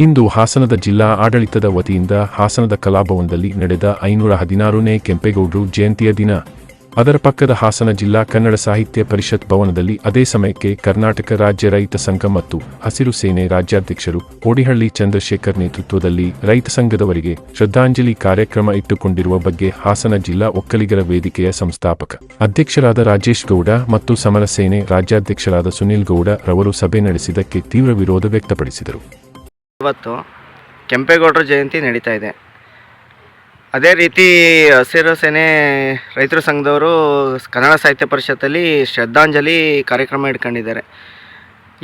ಇಂದು ಹಾಸನದ ಜಿಲ್ಲಾ ಆಡಳಿತದ ವತಿಯಿಂದ ಹಾಸನದ ಕಲಾಭವನದಲ್ಲಿ ನಡೆದ ಐನೂರ ಹದಿನಾರನೇ ಕೆಂಪೇಗೌಡರು ಜಯಂತಿಯ ದಿನ. ಅದರ ಪಕ್ಕದ ಹಾಸನ ಜಿಲ್ಲಾ ಕನ್ನಡ ಸಾಹಿತ್ಯ ಪರಿಷತ್ ಭವನದಲ್ಲಿ ಅದೇ ಸಮಯಕ್ಕೆ ಕರ್ನಾಟಕ ರಾಜ್ಯ ರೈತ ಸಂಘ ಮತ್ತು ಹಸಿರು ಸೇನೆ ರಾಜ್ಯಾಧ್ಯಕ್ಷರು ಕೋಡಿಹಳ್ಳಿ ಚಂದ್ರಶೇಖರ್ ನೇತೃತ್ವದಲ್ಲಿ ರೈತ ಸಂಘದವರಿಗೆ ಶ್ರದ್ಧಾಂಜಲಿ ಕಾರ್ಯಕ್ರಮ ಇಟ್ಟುಕೊಂಡಿರುವ ಬಗ್ಗೆ ಹಾಸನ ಜಿಲ್ಲಾ ಒಕ್ಕಲಿಗರ ವೇದಿಕೆಯ ಸಂಸ್ಥಾಪಕ ಅಧ್ಯಕ್ಷರಾದ ರಾಜೇಶ್ ಗೌಡ ಮತ್ತು ಸಮರ ಸೇನೆ ರಾಜ್ಯಾಧ್ಯಕ್ಷರಾದ ಸುನಿಲ್ ಗೌಡ ರವರು ಸಭೆ ನಡೆಸಿದ್ದಕ್ಕೆ ತೀವ್ರ ವಿರೋಧ ವ್ಯಕ್ತಪಡಿಸಿದರು. ಇವತ್ತು ಕೆಂಪೇಗೌಡರ ಜಯಂತಿ ನಡೀತಾ ಇದೆ. ಅದೇ ರೀತಿ ಹಸಿರು ಸೇನೆ ರೈತರ ಸಂಘದವರು ಕನ್ನಡ ಸಾಹಿತ್ಯ ಪರಿಷತ್ತಲ್ಲಿ ಶ್ರದ್ಧಾಂಜಲಿ ಕಾರ್ಯಕ್ರಮ ಇಟ್ಕೊಂಡಿದ್ದಾರೆ.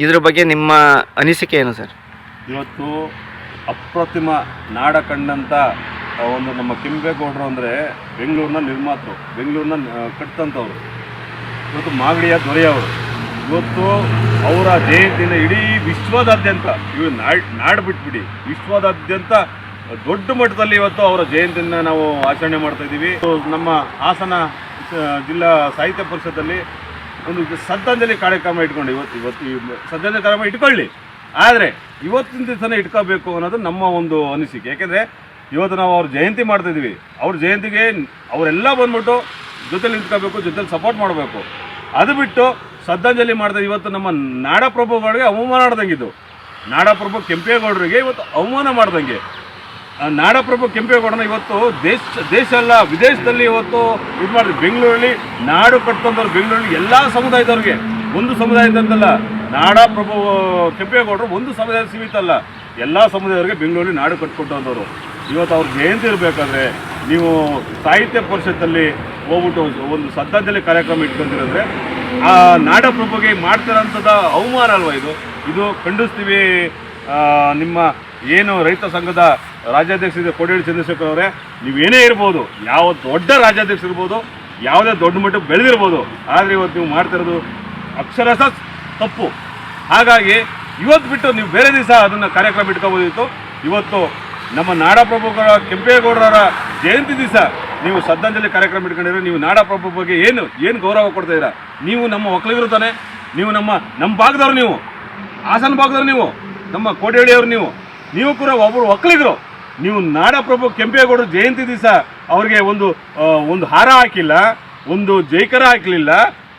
ಇದ್ರ ಬಗ್ಗೆ ನಿಮ್ಮ ಅನಿಸಿಕೆ ಏನು ಸರ್? ಇವತ್ತು ಅಪ್ರತಿಮ ನಾಡ ಕಂಡಂಥ ಒಂದು ನಮ್ಮ ಕೆಂಪೇಗೌಡರು ಅಂದರೆ ಬೆಂಗಳೂರಿನ ನಿರ್ಮಾತೃ, ಬೆಂಗಳೂರಿನ ಕಟ್ಟಂಥವ್ರು ಇವತ್ತು ಮಾಗಡಿಯ ದೊರೆಯವರು. ಇವತ್ತು ಅವರ ಜಯಂತಿನ ಇಡೀ ವಿಶ್ವದಾದ್ಯಂತ ಇವು ನಾಡ್ ಬಿಟ್ಬಿಡಿ. ವಿಶ್ವದಾದ್ಯಂತ ದೊಡ್ಡ ಮಟ್ಟದಲ್ಲಿ ಇವತ್ತು ಅವರ ಜಯಂತಿನ ನಾವು ಆಚರಣೆ ಮಾಡ್ತಾ ಇದ್ದೀವಿ. ನಮ್ಮ ಹಾಸನ ಜಿಲ್ಲಾ ಸಾಹಿತ್ಯ ಪರಿಷತ್ತಲ್ಲಿ ಒಂದು ಶ್ರದ್ಧಾಂಜಲಿ ಕಾರ್ಯಕ್ರಮ ಇಟ್ಕೊಂಡು ಇವತ್ತು ಇವತ್ತು ಶ್ರದ್ಧಾಂಜಲಿ ಕಾರ್ಯಕ್ರಮ ಇಟ್ಕೊಳ್ಳಿ. ಆದರೆ ಇವತ್ತಿನ ದಿವಸನೇ ಇಟ್ಕೋಬೇಕು ಅನ್ನೋದು ನಮ್ಮ ಒಂದು ಅನಿಸಿಕೆ. ಯಾಕೆಂದರೆ ಇವತ್ತು ನಾವು ಅವ್ರ ಜಯಂತಿ ಮಾಡ್ತಾ ಇದೀವಿ ಅವ್ರ ಜಯಂತಿಗೆ ಅವರೆಲ್ಲ ಬಂದ್ಬಿಟ್ಟು ಜೊತೆಲಿ ನಿಂತ್ಕೋಬೇಕು, ಜೊತೆಲಿ ಸಪೋರ್ಟ್ ಮಾಡಬೇಕು. ಅದು ಬಿಟ್ಟು ಶ್ರದ್ಧಾಂಜಲಿ ಮಾಡಿದ್ರೆ ಇವತ್ತು ನಮ್ಮ ನಾಡಪ್ರಭುಗಳಿಗೆ ಅವಮಾನ ಆಡ್ದಂಗಿದ್ದು. ನಾಡಪ್ರಭು ಕೆಂಪೇಗೌಡರಿಗೆ ಇವತ್ತು ಅವಮಾನ ಮಾಡ್ದಂಗೆ. ನಾಡಪ್ರಭು ಕೆಂಪೇಗೌಡನ ಇವತ್ತು ದೇಶ ದೇಶ ಅಲ್ಲ, ವಿದೇಶದಲ್ಲಿ ಇವತ್ತು ಇದು ಮಾಡಿದ್ರು ಬೆಂಗಳೂರಲ್ಲಿ ನಾಡು ಕಟ್ಕೊಂಡವ್ರು ಬೆಂಗಳೂರಲ್ಲಿ ಎಲ್ಲ ಸಮುದಾಯದವ್ರಿಗೆ. ಒಂದು ಸಮುದಾಯದಂತಲ್ಲ ನಾಡಪ್ರಭು, ಕೆಂಪೇಗೌಡರು ಒಂದು ಸಮುದಾಯ ಸೀಮಿತ ಅಲ್ಲ. ಎಲ್ಲ ಸಮುದಾಯದವ್ರಿಗೆ ಬೆಂಗಳೂರಲ್ಲಿ ನಾಡು ಕಟ್ಕೊಟ್ಟಂಥವ್ರು ಇವತ್ತು ಅವ್ರ ಜಯಂತಿ ಇರಬೇಕಾದ್ರೆ ನೀವು ಸಾಹಿತ್ಯ ಪರಿಷತ್ತಲ್ಲಿ ಹೋಗ್ಬಿಟ್ಟು ಒಂದು ಶ್ರದ್ಧಾಂಜಲಿ ಕಾರ್ಯಕ್ರಮ ಇಟ್ಕೊಂತಿರಂದ್ರೆ ಆ ನಾಡಪ್ರಭುಗೆ ಮಾಡ್ತಿರೋಂಥದ್ದು ಅವಮಾನ ಅಲ್ವಾ ಇದು? ಇದು ಖಂಡಿಸ್ತೀವಿ ನಿಮ್ಮ ಏನು ರೈತ ಸಂಘದ ರಾಜ್ಯಾಧ್ಯಕ್ಷ ಕೋಡಿಹಳ್ಳಿ ಚಂದ್ರಶೇಖರ್ ಅವರೇ ನೀವೇನೇ ಇರ್ಬೋದು, ಯಾವ ದೊಡ್ಡ ರಾಜ್ಯಾಧ್ಯಕ್ಷ ಇರ್ಬೋದು, ಯಾವುದೇ ದೊಡ್ಡ ಮಟ್ಟಕ್ಕೆ ಬೆಳೆದಿರ್ಬೋದು, ಆದರೆ ಇವತ್ತು ನೀವು ಮಾಡ್ತಿರೋದು ಅಕ್ಷರಶಃ ತಪ್ಪು. ಹಾಗಾಗಿ ಇವತ್ತು ಬಿಟ್ಟು ನೀವು ಬೇರೆ ದಿವಸ ಅದನ್ನು ಕಾರ್ಯಕ್ರಮ ಇಟ್ಕೋಬೋದಿತ್ತು. ಇವತ್ತು ನಮ್ಮ ನಾಡಪ್ರಭುಗಳ ಕೆಂಪೇಗೌಡರ ಜಯಂತಿ ದಿವಸ ನೀವು ಶ್ರದ್ಧಾಂಜಲಿ ಕಾರ್ಯಕ್ರಮ ಇಟ್ಕೊಂಡಿರೋ, ನೀವು ನಾಡಪ್ರಭು ಬಗ್ಗೆ ಏನು ಏನು ಗೌರವ ಕೊಡ್ತಾ ಇದ್ದೀರಾ? ನೀವು ನಮ್ಮ ಒಕ್ಕಲಿಗರು ತಾನೆ, ನೀವು ನಮ್ಮ ನಮ್ಮ ಭಾಗದವ್ರು ನೀವು, ಹಾಸನ ಭಾಗದವ್ರು ನೀವು, ನಮ್ಮ ಕೋಟೆಹಳ್ಳಿಯವರು ನೀವು ನೀವು ಕೂಡ ಒಬ್ಬರು ಒಕ್ಕಲಿಗರು. ನೀವು ನಾಡಪ್ರಭು ಕೆಂಪೇಗೌಡರು ಜಯಂತಿ ದಿವಸ ಅವ್ರಿಗೆ ಒಂದು ಒಂದು ಹಾರ ಹಾಕಿಲ್ಲ, ಒಂದು ಜೈಕರ ಹಾಕಲಿಲ್ಲ,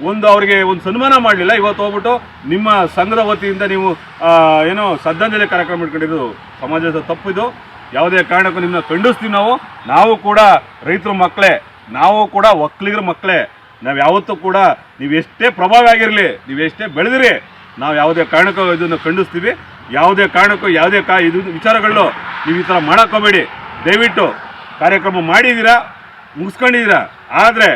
ಒಂದು ಅವರಿಗೆ ಒಂದು ಸನ್ಮಾನ ಮಾಡಲಿಲ್ಲ. ಇವತ್ತು ಹೋಗ್ಬಿಟ್ಟು ನಿಮ್ಮ ಸಂಘದ ವತಿಯಿಂದ ನೀವು ಏನೋ ಶ್ರದ್ಧಾಂಜಲಿ ಕಾರ್ಯಕ್ರಮ ಇಟ್ಕೊಂಡಿದ್ದು ಸಮಾಜದ ತಪ್ಪಿದು. ಯಾವುದೇ ಕಾರಣಕ್ಕೂ ನಿಮ್ಮನ್ನ ಖಂಡಿಸ್ತೀವಿ ನಾವು. ನಾವು ಕೂಡ ರೈತರ ಮಕ್ಕಳೇ, ನಾವು ಕೂಡ ಒಕ್ಕಲಿಗರ ಮಕ್ಕಳೇ, ನಾವು ಯಾವತ್ತೂ ಕೂಡ ನೀವು ಎಷ್ಟೇ ಪ್ರಭಾವ ಆಗಿರಲಿ, ನೀವು ಎಷ್ಟೇ ಬೆಳೆದಿರಿ, ನಾವು ಯಾವುದೇ ಕಾರಣಕ್ಕೂ ಇದನ್ನು ಖಂಡಿಸ್ತೀವಿ. ಯಾವುದೇ ಕಾರಣಕ್ಕೂ, ಯಾವುದೇ ಕಾ, ಇದು ವಿಚಾರಗಳು ನೀವು ಈ ಥರ ಮಾಡೋಕ್ಕೋಬೇಡಿ ದಯವಿಟ್ಟು ಕಾರ್ಯಕ್ರಮ ಮಾಡಿದ್ದೀರಾ, ಮುಗಿಸ್ಕೊಂಡಿದ್ದೀರಾ? ಆದರೆ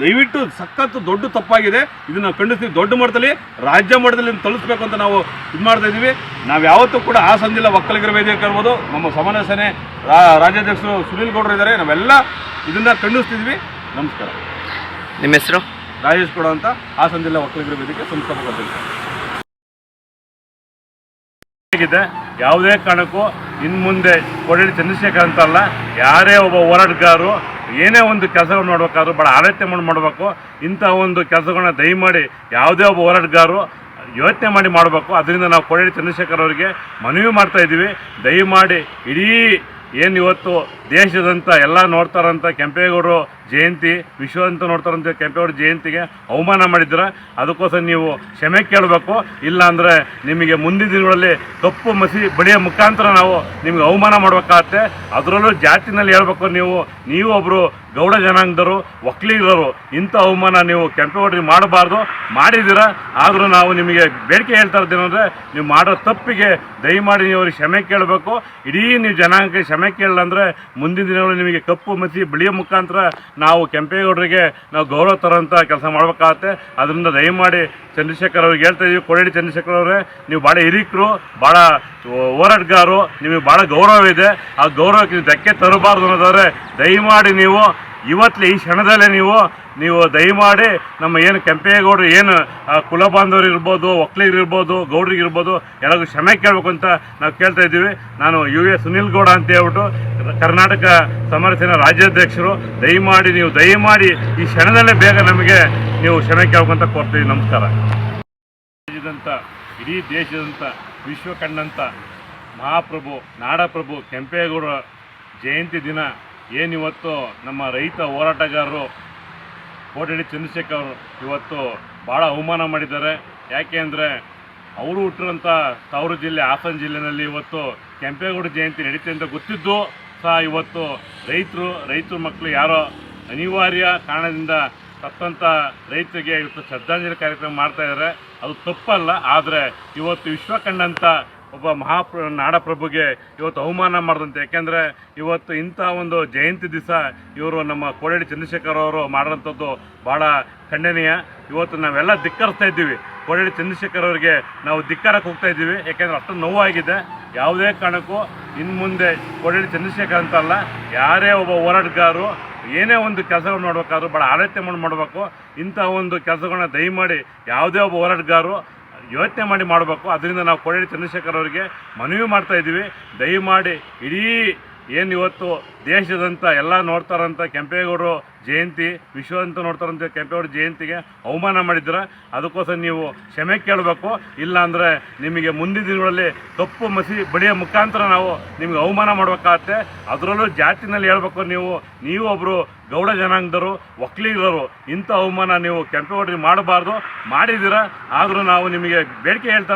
ದಯವಿಟ್ಟು ಸಖತ್ತು ದೊಡ್ಡ ತಪ್ಪಾಗಿದೆ. ಇದನ್ನು ಖಂಡಿಸ್ತೀವಿ ದೊಡ್ಡ ಮಟ್ಟದಲ್ಲಿ ರಾಜ್ಯ ಮಟ್ಟದಲ್ಲಿ ತಲುಪಿಸ್ಬೇಕು ಅಂತ ನಾವು ಇದು ಮಾಡ್ತಾ ಇದ್ದೀವಿ ನಾವು ಯಾವತ್ತೂ ಕೂಡ ಆ ಸಂದಿಲ್ಲ ಒಕ್ಕಲಿಗರ ವೇದಿಕೆ ಇರ್ಬೋದು ನಮ್ಮ ಸಮಾನ ಸೇನೆ ರಾಜ್ಯಾಧ್ಯಕ್ಷರು ಸುನೀಲ್ ಗೌಡರು ಇದ್ದಾರೆ. ನಾವೆಲ್ಲ ಇದನ್ನು ಖಂಡಿಸ್ತಿದ್ವಿ. ನಮಸ್ಕಾರ. ನಿಮ್ಮ ಹೆಸರು? ರಾಜೇಶ್ ಗೌಡ ಅಂತ ಆ ಸಂದಿಲ್ಲ ಒಕ್ಕಲಿಗರ ವೇದಿಕೆ ಸಂಸ್ಥಾಪಕ ಹೇಗಿದೆ ಯಾವುದೇ ಕಾರಣಕ್ಕೂ ಇನ್ನು ಮುಂದೆ ಕೋಡಳ್ಳಿ ಚಂದ್ರಶೇಖರ್ ಅಂತ ಅಲ್ಲ ಯಾರೇ ಒಬ್ಬ ಹೋರಾಟಗಾರರು, ಏನೇ ಒಂದು ಕೆಲಸಗಳು ಮಾಡ್ಬೇಕಾದ್ರೂ ಭಾಳ ಆಲೋಚನೆ ಮಾಡಿ ಮಾಡಬೇಕು. ಇಂಥ ಒಂದು ಕೆಲಸಗಳನ್ನ ದಯಮಾಡಿ ಯಾವುದೇ ಒಬ್ಬ ಹೋರಾಟಗಾರರು ಯೋಚನೆ ಮಾಡಿ ಮಾಡಬೇಕು. ಅದರಿಂದ ನಾವು ಕೋಡಳ್ಳಿ ಚಂದ್ರಶೇಖರ್ ಅವರಿಗೆ ಮನವಿ ಮಾಡ್ತಾ ಇದ್ದೀವಿ. ದಯಮಾಡಿ ಇಡೀ ಏನು ಇವತ್ತು ದೇಶದಂತ ಎಲ್ಲ ನೋಡ್ತಾರಂತ ಕೆಂಪೇಗೌಡರು ಜಯಂತಿ ವಿಶ್ವದಂತ ನೋಡ್ತಾರಂತ ಕೆಂಪೇಗೌಡ ಜಯಂತಿಗೆ ಅವಮಾನ ಮಾಡಿದ್ರೆ? ಅದಕ್ಕೋಸ್ಕರ ನೀವು ಕ್ಷಮೆ ಕೇಳಬೇಕು. ಇಲ್ಲಾಂದರೆ ನಿಮಗೆ ಮುಂದಿನ ದಿನಗಳಲ್ಲಿ ಕಪ್ಪು ಮಸಿ ಬಡಿಯ ಮುಖಾಂತರ ನಾವು ನಿಮಗೆ ಅವಮಾನ ಮಾಡಬೇಕಾಗತ್ತೆ. ಅದರಲ್ಲೂ ಜಾತಿನಲ್ಲಿ ಹೇಳ್ಬೇಕು ನೀವು. ನೀವು ಒಬ್ಬರು ಗೌಡ ಜನಾಂಗದರು ಒಕ್ಕಲಿಗರು ಇಂಥ ಅವಮಾನ ನೀವು ಕೆಂಪೇಗೌಡರಿಗೆ ಮಾಡಬಾರ್ದು. ಮಾಡಿದ್ದೀರ? ಆದರೂ ನಾವು ನಿಮಗೆ ಬೇಡಿಕೆ ಹೇಳ್ತಾ ಇದ್ದೇನೆಂದರೆ ನೀವು ಮಾಡೋ ತಪ್ಪಿಗೆ ದಯಮಾಡಿ ನೀವು ಕ್ಷಮೆ ಕೇಳಬೇಕು. ಇಡೀ ನೀವು ಜನಾಂಗಕ್ಕೆ ಕೇಳಲ್ಲ ಅಂದರೆ ಮುಂದಿನ ದಿನಗಳಲ್ಲಿ ನಿಮಗೆ ಕಪ್ಪು ಮಸಿ ಬಿಳಿಯ ಮುಖಾಂತರ ನಾವು ಕೆಂಪೇಗೌಡರಿಗೆ ನಾವು ಗೌರವ ತರೋಂಥ ಕೆಲಸ ಮಾಡಬೇಕಾಗತ್ತೆ. ಅದರಿಂದ ದಯಮಾಡಿ ಚಂದ್ರಶೇಖರ್ ಅವ್ರಿಗೆ ಹೇಳ್ತಾ ಇದೀವಿ. ಚಂದ್ರಶೇಖರ್ ಅವರೇ, ನೀವು ಭಾಳ ಹಿರಿಕರು, ಭಾಳ ಹೋರಾಟಗಾರರು, ನಿಮಗೆ ಭಾಳ ಗೌರವ ಇದೆ. ಆ ಗೌರವಕ್ಕೆ ಧಕ್ಕೆ ತರಬಾರ್ದು ಅನ್ನೋದಾದರೆ ದಯಮಾಡಿ ನೀವು ಇವತ್ತೇ ಈ ಕ್ಷಣದಲ್ಲೇ ನೀವು ನೀವು ದಯಮಾಡಿ ನಮ್ಮ ಏನು ಕೆಂಪೇಗೌಡರು ಏನು ಕುಲ ಬಾಂಧವರು ಇರ್ಬೋದು ಒಕ್ಕಲಿಗರು ಇರ್ಬೋದು, ಗೌಡ್ರಿಗೆ ಇರ್ಬೋದು, ಎಲ್ಲರಿಗೂ ಕ್ಷಮೆ ಕೇಳಬೇಕು ಅಂತ ನಾವು ಕೇಳ್ತಾ ಇದ್ದೀವಿ. ನಾನು ಯು ಎ ಸುನಿಲ್ ಗೌಡ ಅಂತ ಹೇಳ್ಬಿಟ್ಟು ಕರ್ನಾಟಕ ಸಮರ ಸೇನಾ ರಾಜ್ಯಾಧ್ಯಕ್ಷರು, ದಯಮಾಡಿ ನೀವು, ದಯಮಾಡಿ ಈ ಕ್ಷಣದಲ್ಲೇ ಬೇಗ ನಮಗೆ ನೀವು ಕ್ಷಮೆ ಕೇಳಬೇಕು ಅಂತ ಕೋರ್ತೀವಿ ನಮಸ್ಕಾರ. ದೇಶದಂಥ ಇಡೀ ದೇಶದಂಥ ವಿಶ್ವ ಕಂಡಂಥ ಮಹಾಪ್ರಭು, ನಾಡಪ್ರಭು ಕೆಂಪೇಗೌಡರ ಜಯಂತಿ ದಿನ ಏನಿವತ್ತು ನಮ್ಮ ರೈತ ಹೋರಾಟಗಾರರು ಕೋಟಡಿ ಚಂದ್ರಶೇಖರ್ ಇವತ್ತು ಭಾಳ ಅವಮಾನ ಮಾಡಿದ್ದಾರೆ. ಯಾಕೆ ಅಂದರೆ ಅವರು ಹುಟ್ಟಿರೋಂಥ ತವರು ಜಿಲ್ಲೆ, ಹಾಸನ ಜಿಲ್ಲೆಯಲ್ಲಿ ಇವತ್ತು ಕೆಂಪೇಗೌಡ ಜಯಂತಿ ನಡೀತೆ ಅಂತ ಗೊತ್ತಿದ್ದು ಸಹ ಇವತ್ತು ರೈತರು ರೈತರು ಮಕ್ಕಳು ಯಾರೋ ಅನಿವಾರ್ಯ ಕಾರಣದಿಂದ ಸತ್ತಂಥ ರೈತರಿಗೆ ಇವತ್ತು ಶ್ರದ್ಧಾಂಜಲಿ ಕಾರ್ಯಕ್ರಮ ಮಾಡ್ತಾ ಇದ್ದಾರೆ. ಅದು ತಪ್ಪಲ್ಲ, ಆದರೆ ಇವತ್ತು ವಿಶ್ವ ಕಂಡಂಥ ಒಬ್ಬ ಮಹಾಪ್ರ, ನಾಡಪ್ರಭುಗೆ ಇವತ್ತು ಅವಮಾನ ಮಾಡಿದಂತೆ. ಯಾಕೆಂದರೆ ಇವತ್ತು ಇಂಥ ಒಂದು ಜಯಂತಿ ದಿವಸ ಇವರು ನಮ್ಮ ಕೋಡೇಡಿ ಚಂದ್ರಶೇಖರ್ ಅವರು ಮಾಡಿದಂಥದ್ದು ಭಾಳ ಖಂಡನೀಯ. ಇವತ್ತು ನಾವೆಲ್ಲ ಧಿಕ್ಕರಿಸ್ತಾ ಇದ್ದೀವಿ. ಕೋಡೇಡಿ ಚಂದ್ರಶೇಖರ್ ಅವರಿಗೆ ನಾವು ಧಿಕ್ಕಾರಕ್ಕೆ ಹೋಗ್ತಾ ಇದ್ದೀವಿ. ಯಾಕೆಂದರೆ ಅಷ್ಟು ನೋವಾಗಿದೆ. ಯಾವುದೇ ಕಾರಣಕ್ಕೂ ಇನ್ನು ಮುಂದೆ ಕೋಡೇಡಿ ಚಂದ್ರಶೇಖರ್ ಅಂತಲ್ಲ ಯಾರೇ ಒಬ್ಬ ಹೋರಾಟಗಾರರು, ಏನೇ ಒಂದು ಕೆಲಸಗಳು ನೋಡ್ಬೇಕಾದ್ರೂ ಭಾಳ ಆಲೋಚನೆ ಮಾಡಿ ಮಾಡಬೇಕು. ಇಂಥ ಒಂದು ಕೆಲಸಗಳನ್ನ ದಯಮಾಡಿ ಯಾವುದೇ ಒಬ್ಬ ಹೋರಾಟಗಾರರು ಯೋಚನೆ ಮಾಡಿ ಮಾಡಬೇಕು. ಅದರಿಂದ ನಾವು ಕೋಡೇರಿ ಚಂದ್ರಶೇಖರ್ ಅವರಿಗೆ ಮನವಿ ಮಾಡ್ತಾ ಇದ್ದೀವಿ. ದಯಮಾಡಿ ಇಡೀ ಏನು ಇವತ್ತು ದೇಶದಂತ ಎಲ್ಲ ನೋಡ್ತಾರಂತ ಕೆಂಪೇಗೌಡರು ಜಯಂತಿ ವಿಶ್ವದಂತ ನೋಡ್ತಾರಂತ ಕೆಂಪೇಗೌಡ ಜಯಂತಿಗೆ ಅವಮಾನ ಮಾಡಿದ್ರೆ ಅದಕ್ಕೋಸ್ಕರ ನೀವು ಕ್ಷಮೆ ಕೇಳಬೇಕು. ಇಲ್ಲಾಂದರೆ ನಿಮಗೆ ಮುಂದಿನ ದಿನಗಳಲ್ಲಿ ತಪ್ಪು ಮಸಿ ಬಡಿಯ ಮುಖಾಂತರ ನಾವು ನಿಮಗೆ ಅವಮಾನ ಮಾಡಬೇಕಾಗತ್ತೆ. ಅದರಲ್ಲೂ ಜಾತಿನಲ್ಲಿ ಹೇಳ್ಬೇಕು ನೀವು. ನೀವು ಒಬ್ಬರು ಗೌಡ ಜನಾಂಗದವರು ಒಕ್ಕಲಿಗರು ಇಂಥ ಅವಮಾನ ನೀವು ಕೆಂಪೇಗೌಡರಿಗೆ ಮಾಡಬಾರ್ದು. ಮಾಡಿದ್ದೀರ? ಆದರೂ ನಾವು ನಿಮಗೆ ಬೇಡಿಕೆ ಹೇಳ್ತಾ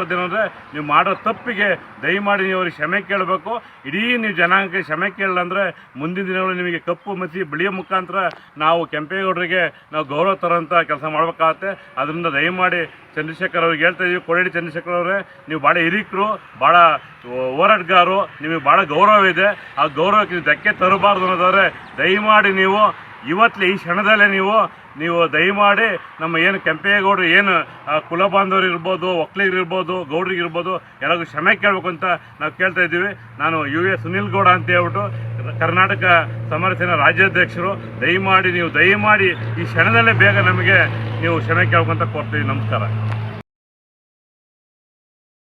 ನೀವು ಮಾಡೋ ತಪ್ಪಿಗೆ ದಯಮಾಡಿ ನೀವು ಅವ್ರಿಗೆ ಕ್ಷಮೆ ಕೇಳಬೇಕು. ಇಡೀ ನೀವು ಜನಾಂಗಕ್ಕೆ ಕ್ಷಮೆ ಕೇಳಲ್ಲ ಅಂದರೆ ಮುಂದಿನ ದಿನಗಳು ನಿಮಗೆ ಕಪ್ಪು ಮಸಿ ಬಿಳಿಯ ಮುಖಾಂತರ ನಾವು ಕೆಂಪೇಗೌಡರಿಗೆ ನಾವು ಗೌರವ ತರೋಂಥ ಕೆಲಸ ಮಾಡಬೇಕಾಗತ್ತೆ. ಅದರಿಂದ ದಯಮಾಡಿ ಚಂದ್ರಶೇಖರ್ ಅವ್ರಿಗೆ ಹೇಳ್ತಾ ಇದ್ದೀವಿ ಕೊಡೇಡಿ ಚಂದ್ರಶೇಖರ್ ಅವರೇ, ನೀವು ಭಾಳ ಹಿರಿಕರು, ಭಾಳ ಹೋರಾಟಗಾರರು, ನಿಮಗೆ ಭಾಳ ಗೌರವ ಇದೆ. ಆ ಗೌರವಕ್ಕೆ ನೀವು ಧಕ್ಕೆ ತರಬಾರ್ದು ಅನ್ನೋದಾದ್ರೆ ದಯಮಾಡಿ ನೀವು ಇವತ್ತಲೇ ಈ ಕ್ಷಣದಲ್ಲೇ ನೀವು ನೀವು ದಯಮಾಡಿ ನಮ್ಮ ಏನು ಕೆಂಪೇಗೌಡರು ಏನು ಕುಲ ಬಾಂಧವರು ಇರ್ಬೋದು ಒಕ್ಕಲಿಗರು ಇರ್ಬೋದು ಗೌಡ್ರಿಗೆ ಇರ್ಬೋದು, ಎಲ್ಲರಿಗೂ ಕ್ಷಮೆ ಕೇಳಬೇಕು ಅಂತ ನಾವು ಕೇಳ್ತಾ ಇದ್ದೀವಿ. ನಾನು ಯು ಎ ಸುನಿಲ್ ಗೌಡ ಅಂತ ಹೇಳ್ಬಿಟ್ಟು ಕರ್ನಾಟಕ ಸಮರ ಸೇನಾ ರಾಜ್ಯಾಧ್ಯಕ್ಷರು, ದಯಮಾಡಿ ನೀವು ದಯಮಾಡಿ ಈ ಕ್ಷಣದಲ್ಲೇ ಬೇಗ ನಮಗೆ ನೀವು ಕ್ಷಮೆ ಕೇಳಬೇಕು ಅಂತ ಕೋರ್ತೀವಿ ನಮಸ್ಕಾರ.